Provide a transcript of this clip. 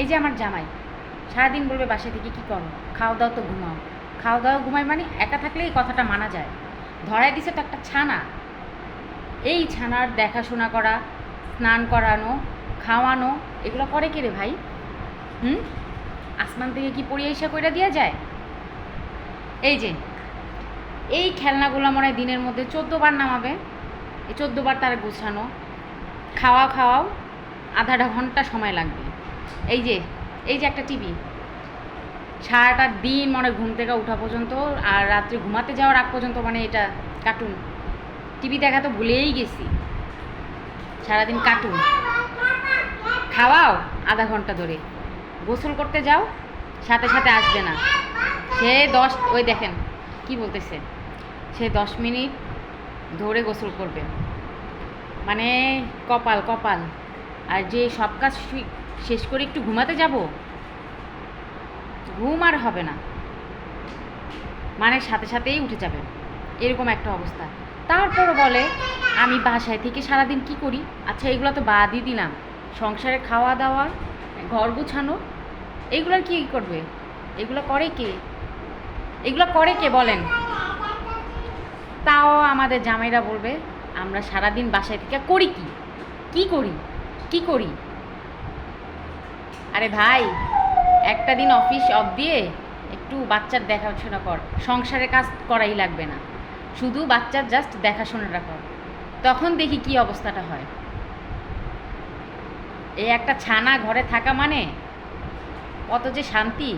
এই যে আমার জামাই, সারাদিন বলবে বাসা থেকে কী করো? খাওয়া দাওয়া তো ঘুমাও। খাওয়া দাওয়া ঘুমাই মানে একা থাকলে এই কথাটা মানা যায়। ধরাই দিছে তো একটা ছানা। এই ছানার দেখাশোনা করা, স্নান করানো, খাওয়ানো, এগুলো করে কে রে ভাই? হুম? আসমান থেকে কি এসে কইরা দেওয়া যায়? এই যে, এই খেলনাগুলো মনে হয় দিনের মধ্যে বার নামাবে। এই বার তার গোছানো। খাওয়া খাওয়াও, আধাটা ঘণ্টা সময় লাগবে। এই যে এই যে একটা টিভি। সারাটা দিন মানে ঘুম থেকে ওঠা পর্যন্ত আর রাত্রে ঘুমাতে যাওয়ার আগ পর্যন্ত মানে এটা কার্টুন টিভি দেখা তো ভুলেই গেছি। সারাদিন কার্টুন খাওয়াও আধা ঘণ্টা ধরে। গোসল করতে যাও, সাথে সাথে আসবে না। সে দশ, ওই দেখেন, কি বলতেছে? সে দশ মিনিট ধরে গোসল করবে। মানে কপাল কপাল। আর যে সব কাজ শেষ করে একটু ঘুমাতে যাব? ঘুম আর হবে না। মানে সাথে সাথেই উঠে যাবে। এরকম একটা অবস্থা। তারপরও বলে, আমি বাসায় থেকে সারাদিন কি করি? আচ্ছা এগুলো তো বাদই দিলাম। সংসারে খাওয়া দাওয়া ঘর গুছানো এগুলোর কি করবে? এগুলো করে কে? এগুলো করে কে বলেন? তাও আমাদের জামাইরা বলবে, আমরা সারাদিন বাসায় থেকে করি কি? কি করি? কি করি? আরে ভাই, একটা দিন অফিস অফ দিয়ে একটু বাচ্চার দেখাশোনা কর। সংসারের কাজ করাই লাগবে না। শুধু বাচ্চার জাস্ট দেখাশোনাটা কর। তখন দেখি কি অবস্থাটা হয়। এই একটা ছানা ঘরে থাকা মানে কত যে শান্তি।